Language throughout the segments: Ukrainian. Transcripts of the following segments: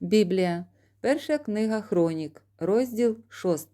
Біблія, перша книга Хронік, розділ 6.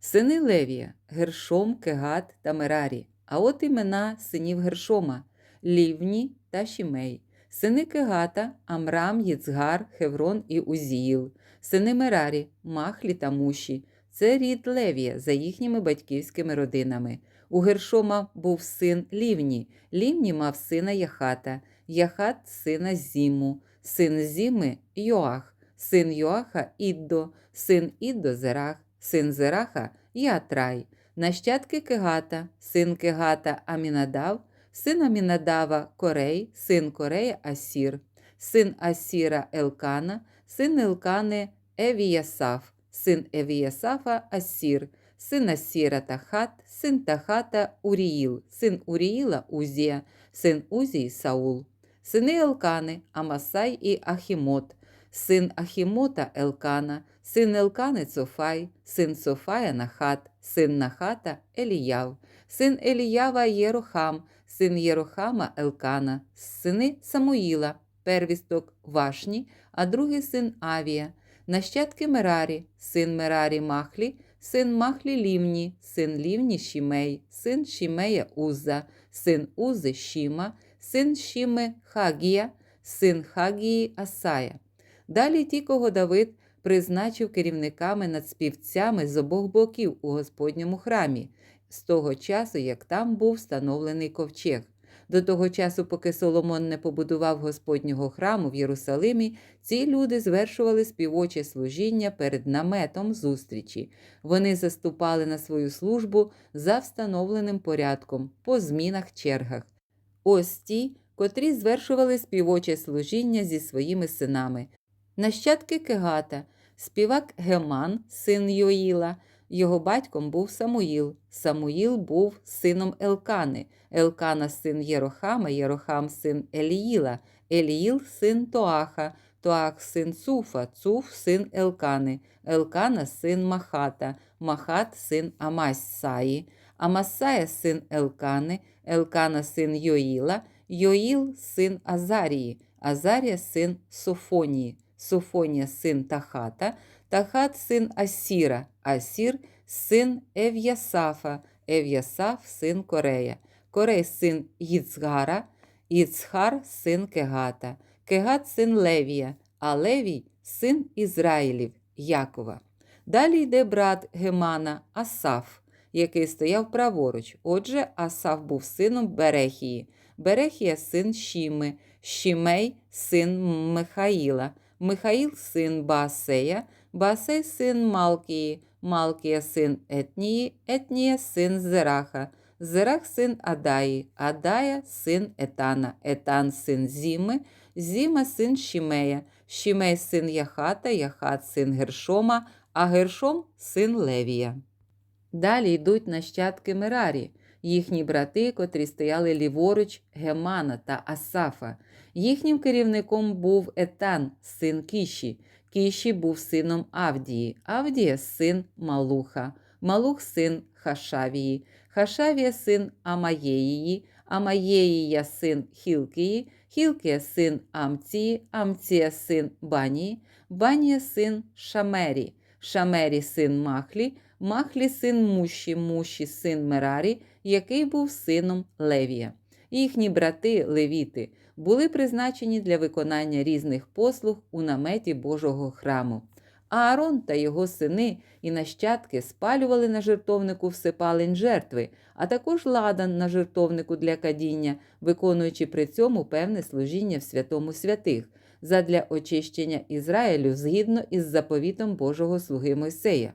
Сини Левія, Гершом, Кегат та Мерарі. А от імена синів Гершома, Лівні та Шімей. Сини Кегата, Амрам, Єцгар, Хеврон і Узіїл. Сини Мерарі, Махлі та Муші. Це рід Левія за їхніми батьківськими родинами. У Гершома був син Лівні. Лівні мав сина Яхата, Яхат сина Зіму, син Зіми Йоах, син Йоаха Іддо, син Іддо Зерах, син Зераха Ятрай, нащадки Кегата, син Кегата Амінадав, син Амінадава Корей, син Корея Асір, син Асіра Елкана, син Елкани Евіясаф, син Евіясафа Асір, син Асіра Тахат, син Тахата Уріїл, син Уріїла Узія, син Узії Саул, сини Елкани Амасай і Ахімот, син Ахімота Елкана, син Елкани Цофай, син Цофая Нахат, син Нахата Еліяв, син Еліява Єрохам, син Єрохама Елкана, сини Самуїла, первісток Вашні, а другий син Авія, нащадки Мерарі, син Мерарі Махлі, син Махлі Лівні, син Лівні Шімей, син Шімея Уза, син Узи Шіма, син Шіми Хагія, син Хагії Асая. Далі ті, кого Давид призначив керівниками над співцями з обох боків у Господньому храмі, з того часу, як там був встановлений ковчег. До того часу, поки Соломон не побудував Господнього храму в Єрусалимі, ці люди звершували співоче служіння перед наметом зустрічі. Вони заступали на свою службу за встановленим порядком по змінах чергах. Ось ті, котрі звершували співоче служіння зі своїми синами. Нащадки Кегата, співак Геман, син Йоїла, його батьком був Самуїл. Самуїл був сином Елкани, Елкана син Єрохама, Єрохам син Еліїла, Еліїл син Тоаха, Тоах син Цуфа, Цуф син Елкани, Елкана син Махата, Махат син Амасаї, Амасая син Елкани, Елкана син Йоїла, Йоїл син Азарії, Азарія син Софонії, Софонія син Тахата, Тахат син Асіра, Асір син Ев'ясафа, Ев'ясаф син Корея, Корей син Їцгара, Їцхар син Кегата, Кегат син Левія, а Левій син Ізраїлів, Якова. Далі йде брат Гемана Асаф, який стояв праворуч. Отже, Асаф був сином Берехії, Берехія син Шіми, Шімей син Михаїла, Михаїл син Баасея, Баасей син Малкії, Малкія син Етнії, Етнія син Зераха, Зерах син Адаї, Адая син Етана, Етан син Зіми, Зіма син Шімея, Шімей син Яхата, Яхат син Гершома, а Гершом син Левія. Далі йдуть нащадки Мерарі, їхні брати, котрі стояли ліворуч Гемана та Асафа. Їхнім керівником був Етан, син Кіші. Кіші був сином Авдії, Авдія син Малуха, Малух син Хашавії, Хашавія син Амаєїї, Амаєїя син Хілкії, Хілкія син Амції, Амція син Банії, Банія син Шамері, Шамері син Махлі, Махлі син Муші, Муші син Мерарі, який був сином Левія. Їхні брати левіти були призначені для виконання різних послуг у наметі Божого храму. А Аарон та його сини і нащадки спалювали на жертовнику всипалень жертви, а також ладан на жертовнику для кадіння, виконуючи при цьому певне служіння в святому святих, задля очищення Ізраїлю згідно із заповітом Божого слуги Мойсея.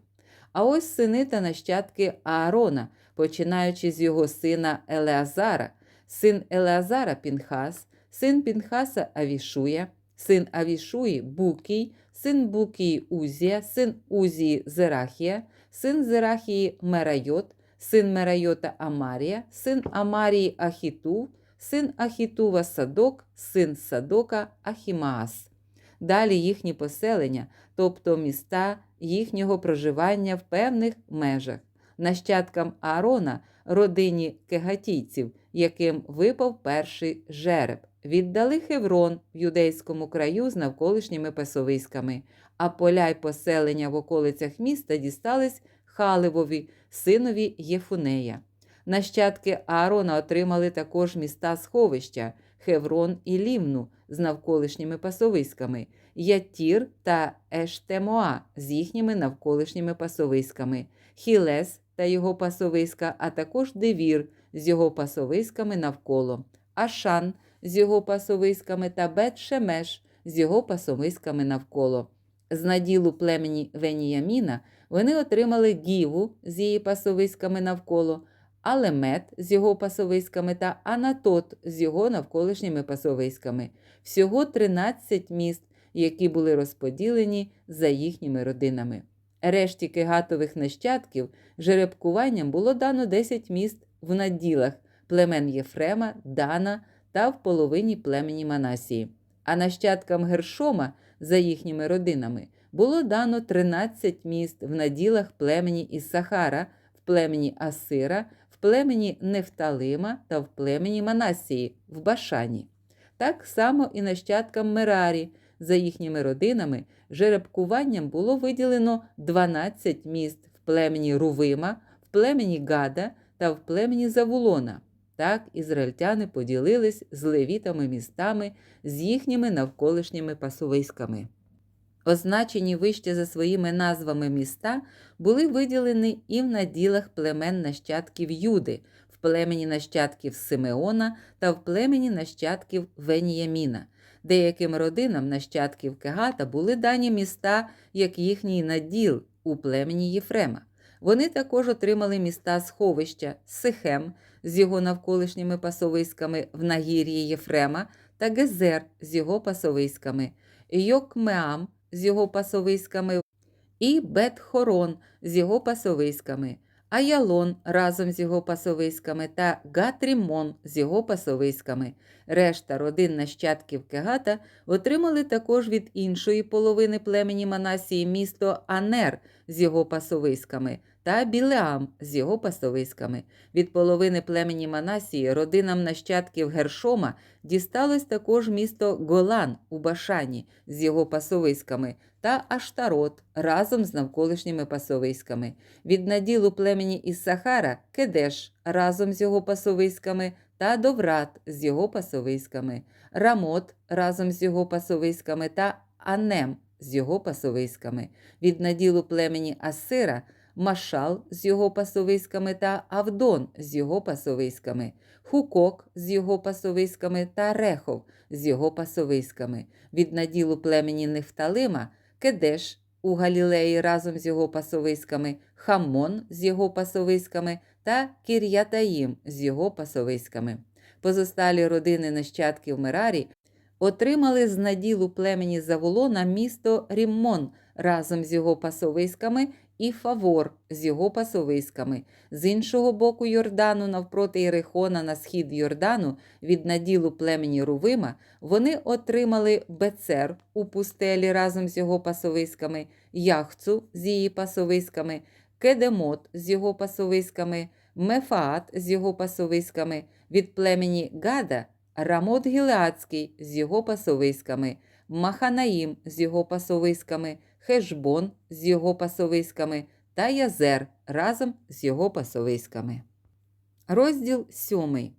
А ось сини та нащадки Аарона, починаючи з його сина Елеазара, син Елеазара Пінхас, син Пінхаса Авішуя, син Авішуї Букій, син Букії Узія, син Узії Зерахія, син Зерахії Мерайот, син Мерайота Амарія, син Амарії Ахітув, син Ахітува Садок, син Садока Ахімаас. Далі їхні поселення, тобто міста їхнього проживання в певних межах, нащадкам Аарона, родині кегатійців, яким випав перший жереб, віддали Хеврон в юдейському краю з навколишніми пасовиськами, а поля й поселення в околицях міста дістались Халивові, синові Єфунея. Нащадки Аарона отримали також міста сховища Хеврон і Лівну з навколишніми пасовиськами, Ятір та Ештемоа з їхніми навколишніми пасовиськами, Хілес та його пасовиська, а також Девір з його пасовиськами навколо, Ашан з його пасовиськами та Бет-Шемеш з його пасовиськами навколо. З наділу племені Веніяміна вони отримали Гіву з її пасовиськами навколо, Алемет з його пасовиськами та Анатот з його навколишніми пасовиськами. Всього 13 міст, які були розподілені за їхніми родинами. Решті кегатових нащадків жеребкуванням було дано 10 міст в наділах племен Єфрема, Дана та в половині племені Манасії. А нащадкам Гершома за їхніми родинами було дано 13 міст в наділах племені Іссахара, в племені Асира, в племені Нефталима та в племені Манасії в Башані. Так само і нащадкам Мерарі за їхніми родинами жеребкуванням було виділено 12 міст в племені Рувима, в племені Гада та в племені Завулона. Так ізраїльтяни поділились з левітами містами з їхніми навколишніми пасовиськами. Означені вище за своїми назвами міста були виділені і в наділах племен нащадків Юди, в племені нащадків Симеона та в племені нащадків Веніяміна. Деяким родинам нащадків Кегата були дані міста, як їхній наділ у племені Єфрема. Вони також отримали міста сховища Сихем з його навколишніми пасовиськами в нагір'ї Єфрема та Гезер з його пасовиськами, Йокмеам з його пасовиськами і Бет-Хорон з його пасовиськами, Аялон разом з його пасовиськами та Гатрімон з його пасовиськами. Решта родин нащадків Кегата отримали також від іншої половини племені Манасії місто Анер з його пасовиськами та Білеам з його пасовиськами. Від половини племені Манасії родинам нащадків Гершома дісталось також місто Голан у Башані з його пасовиськами та Аштарот разом з навколишніми пасовиськами. Від наділу племені Іссахара Кедеш разом з його пасовиськами та Доврат з його пасовиськами, Рамот разом з його пасовиськами та Анем з його пасовиськами. Від наділу племені Асира Машал з його пасовиськами та Авдон з його пасовиськами, Хукок з його пасовиськами та Рехов з його пасовиськами. Від наділу племені Нефталима Кедеш у Галілеї разом з його пасовиськами, Хамон з його пасовиськами та Кір'ятаїм з його пасовиськами. Позосталі родини нащадків Мерарі отримали з наділу племені Заволона місто Ріммон разом з його пасовиськами і Фавор з його пасовиськами. З іншого боку Йордану, навпроти Єрихона на схід Йордану, від наділу племені Рувима, вони отримали Бецер у пустелі разом з його пасовиськами, Яхцу з її пасовиськами, Кедемот з його пасовиськами, Мефаат з його пасовиськами, від племені Гада Рамот Гілеацький з його пасовиськами, Маханаїм з його пасовиськами, Хешбон з його пасовиськами та Язер разом з його пасовиськами. Розділ сьомий.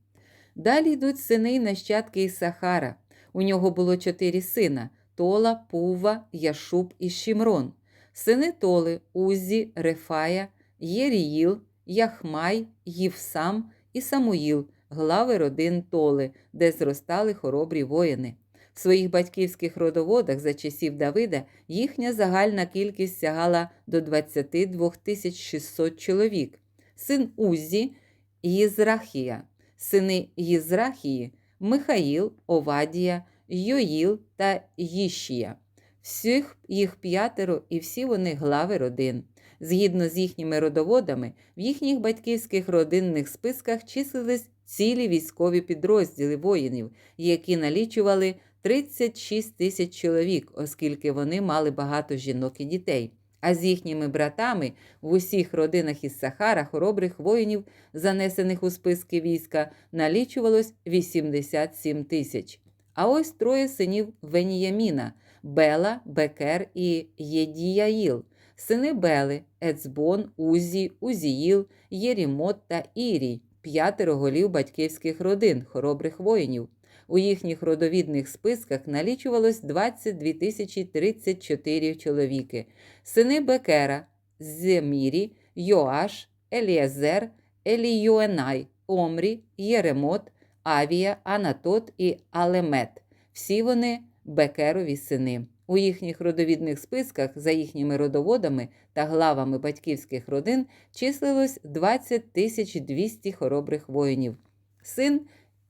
Далі йдуть сини й нащадки Ісахара. У нього було чотири сина Тола, Пува, Яшуб і Шімрон. Сини Толи Узі, Рефая, Єріїл, Яхмай, Ївсам і Самуїл, глави родин Толи, де зростали хоробрі воїни. В своїх батьківських родоводах за часів Давида їхня загальна кількість сягала до 22 600 чоловік. Син Уззі – Єзрахія, сини Єзрахії – Михаїл, Овадія, Йоїл та Їшія. Всіх їх п'ятеро і всі вони глави родин. Згідно з їхніми родоводами, в їхніх батьківських родинних списках числились цілі військові підрозділи воїнів, які налічували 36 тисяч чоловік, оскільки вони мали багато жінок і дітей. А з їхніми братами в усіх родинах із Сахара хоробрих воїнів, занесених у списки війська, налічувалось 87 тисяч. А ось троє синів Веніяміна Бела, Бекер і Єдіяїл, сини Бели, Ецбон, Узі, Узіїл, Єрімот та Ірій, п'ятеро голів батьківських родин, хоробрих воїнів. У їхніх родовідних списках налічувалось 22 тисячі 34 чоловіки. Сини Бекера, Земірі, Йоаш, Еліезер, Елійоенай, Омрі, Єремот, Авія, Анатот і Алемет. Всі вони Бекерові сини. У їхніх родовідних списках за їхніми родоводами та главами батьківських родин числилось 20 тисяч 200 хоробрих воїнів. Син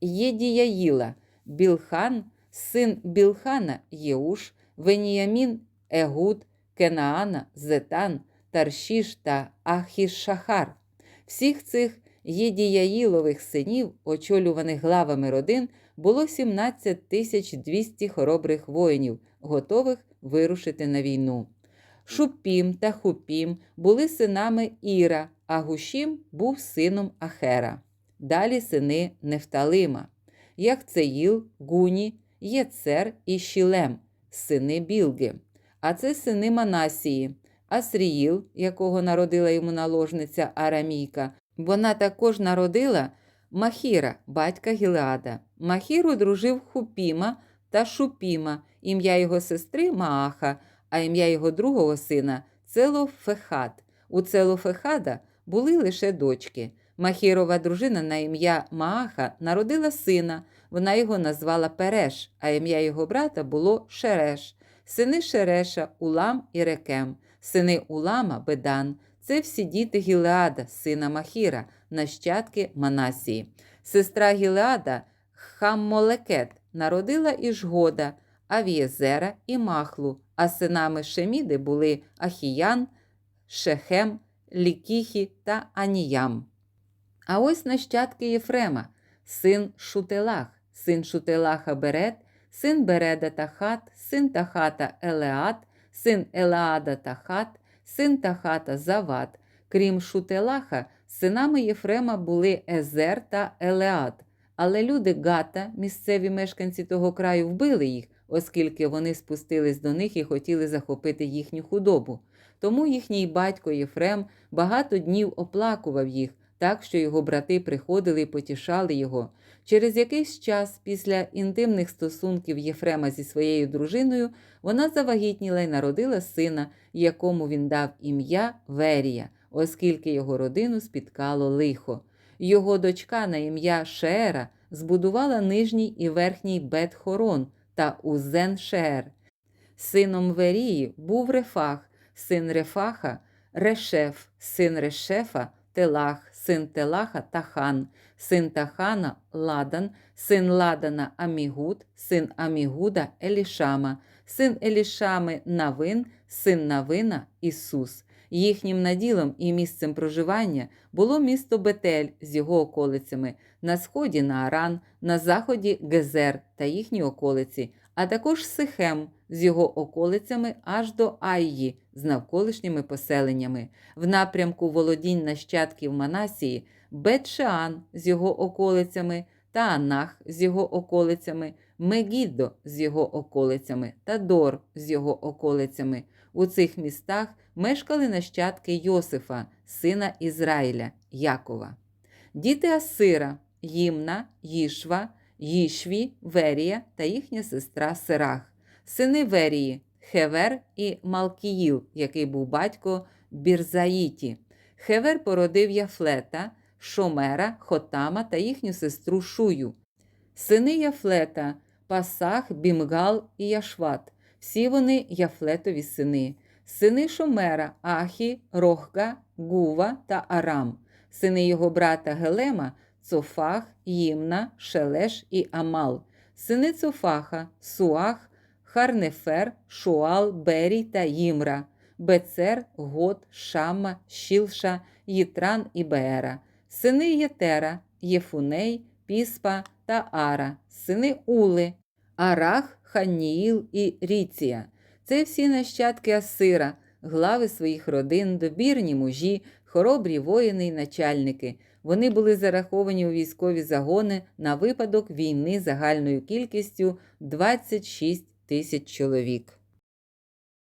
Єдіяїла, Білхан, син Білхана Єуш, Веніямін, Егуд, Кенаана, Зетан, Таршіш та Ахішахар. Всіх цих Єдіяїлових синів, очолюваних главами родин, було 17 тисяч 200 хоробрих воїнів, готових вирушити на війну. Шупім та Хупім були синами Іра, а Гушім був сином Ахера. Далі сини Нефталима, Яхцеїл, Гуні, Єцер і Шілем, сини Білги. А це сини Манасії, Асріїл, якого народила йому наложниця Арамійка. Вона також народила Махіра, батька Гілеада. Махір одружив Хупіма та Шупіма, ім'я його сестри Мааха, а ім'я його другого сина Целофехад. У Целофехада були лише дочки. Махірова дружина на ім'я Мааха народила сина. Вона його назвала Переш, а ім'я його брата було Шереш. Сини Шереша, Улам і Рекем, сини Улама Бедан. Це всі діти Гілеада, сина Махіра, нащадки Манасії. Сестра Гілеада Хаммолекет народила Ішгода, Авієзера і Махлу, а синами Шеміди були Ахіян, Шехем, Лікіхі та Аніям. А ось нащадки Єфрема, син Шутелах, син Шутелаха Берет, син Береда Тахат, син Тахата Елеат, син Елеада Тахат, син Тахата Зават. Крім Шутелаха, синами Єфрема були Езер та Елеат. Але люди Гата, місцеві мешканці того краю, вбили їх, оскільки вони спустились до них і хотіли захопити їхню худобу. Тому їхній батько Єфрем багато днів оплакував їх, так що його брати приходили і потішали його. Через якийсь час після інтимних стосунків Єфрема зі своєю дружиною вона завагітніла й народила сина, якому він дав ім'я Верія, оскільки його родину спіткало лихо. Його дочка на ім'я Шеера збудувала нижній і верхній Бет-Хорон та Узен Шеер. Сином Верії був Рефах, син Рефаха, Решеф, син Решефа, Телах, син Телаха Тахан, син Тахана Ладан, син Ладана Амігуд, син Амігуда Елішама, син Елішами Навин, син Навина Ісус. Їхнім наділом і місцем проживання було місто Бетель з його околицями, на сході на Аран, на заході Гезер та їхні околиці, а також Сихем з його околицями аж до Айї з навколишніми поселеннями, в напрямку володінь нащадків Манасії, Бет-Шеан з його околицями та Анах з його околицями, Мегіддо з його околицями та Дор з його околицями. У цих містах мешкали нащадки Йосифа, сина Ізраїля, Якова. Діти Асира, Їмна, Їшва, Їшві, Верія та їхня сестра Сирах, сини Верії, Хевер і Малкіїл, який був батько Бірзаїті. Хевер породив Яфлета, Шомера, Хотама та їхню сестру Шую. Сини Яфлета, Пасах, Бімгал і Яшват. Всі вони Яфлетові сини, сини Шомера, Ахі, Рохга, Гува та Арам, сини його брата Гелема, Цофах, Їмна, Шелеш і Амал, сини Цофаха, Суах, Харнефер, Шуал, Берій та Їмра, Бецер, Гот, Шама, Шілша, Їтран і Беера, сини Єтера, Єфуней, Піспа та Ара, сини Ули, Арах, Ханіїл і Ріція. Це всі нащадки Асира, глави своїх родин, добірні мужі, хоробрі воїни й начальники. Вони були зараховані у військові загони на випадок війни загальною кількістю 26 тисяч чоловік.